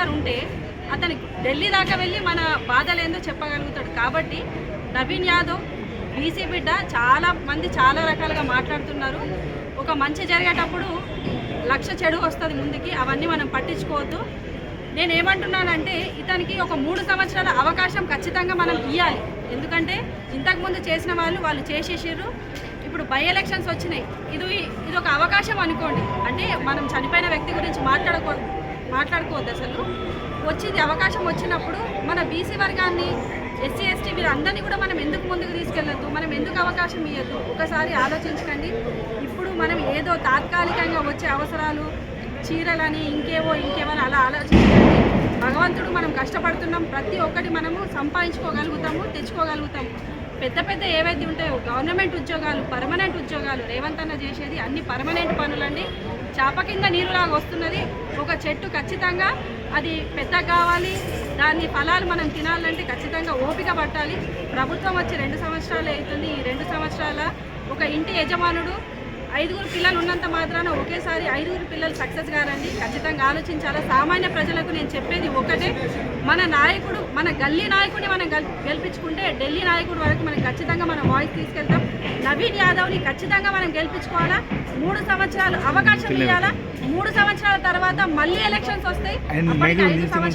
Leader ఉంటే అతని ఢిల్లీ దాకా వెళ్ళి మన బాధలేందో చెప్పగలుగుతాడు. కాబట్టి నవీన్ యాదవ్ బీసీ బిడ్డ చాలా మంది చాలా రకాలుగా మాట్లాడుతున్నారు. ఒక మంచి జరిగేటప్పుడు లక్ష చెడు వస్తుంది ముందుకి అవన్నీ మనం పట్టించుకోవద్దు. నేను ఏమంటున్నానంటే ఇతనికి ఒక మూడు సంవత్సరాల అవకాశం ఖచ్చితంగా మనం ఇవ్వాలి ఎందుకంటే ఇంతకుముందు చేసిన వాళ్ళు వాళ్ళు చేసేసారు ఇప్పుడు బై ఎలక్షన్స్ వచ్చినాయి. ఇది ఇది ఒక అవకాశం అనుకోండి. అంటే మనం చనిపోయిన వ్యక్తి గురించి మాట్లాడకూడదు. మాట్లాడుకోవద్దు అసలు. వచ్చేది అవకాశం వచ్చినప్పుడు మన బీసీ వర్గాన్ని ఎస్సీ ఎస్టీ వీరందరినీ కూడా మనం ఎందుకు ముందుకు తీసుకెళ్ళొద్దు? మనం ఎందుకు అవకాశం ఇవ్వద్దు ఒకసారి ఆలోచించకండి. ఇప్పుడు మనం ఏదో తాత్కాలికంగా వచ్చే అవసరాలు చీరలని ఇంకేవో ఇంకేవో అలా ఆలోచించకండి. భగవంతుడు మనం కష్టపడుతున్నాం ప్రతి ఒక్కటి మనము సంపాదించుకోగలుగుతాము తెచ్చుకోగలుగుతాము. పెద్ద పెద్ద ఏవైతే ఉంటాయో గవర్నమెంట్ ఉద్యోగాలు పర్మనెంట్ ఉద్యోగాలు రేవంత్ అన్న చేసేది అన్ని పర్మనెంట్ పనులండి. చాప కింద నీరులాగా వస్తున్నది. ఒక చెట్టు ఖచ్చితంగా అది పెద్ద కావాలి. దాని ఫలాలు మనం తినాలంటే ఖచ్చితంగా ఓపిక పట్టాలి. ప్రభుత్వం వచ్చి రెండు సంవత్సరాలు అవుతుంది. ఈ రెండు సంవత్సరాల ఒక ఇంటి యజమానుడు ఐదుగురు పిల్లలు ఉన్నంత మాత్రాన ఒకేసారి ఐదుగురు పిల్లలు సక్సెస్ కారండి ఖచ్చితంగా ఆలోచించాలా. సామాన్య ప్రజలకు నేను చెప్పేది ఒకటే మన నాయకుడు మన గల్లీ నాయకుడిని మనం గెల్- గెలిపించుకుంటే ఢిల్లీ నాయకుడి వరకు మనం ఖచ్చితంగా మన వాయిస్ తీసుకెళ్తాం. నవీన్ యాదవ్ని ఖచ్చితంగా మనం గెలిపించుకోవాలా. మూడు సంవత్సరాలు అవకాశం ఇవ్వాలా మూడు సంవత్సరాల తర్వాత మళ్ళీ ఎలక్షన్స్ వస్తాయి.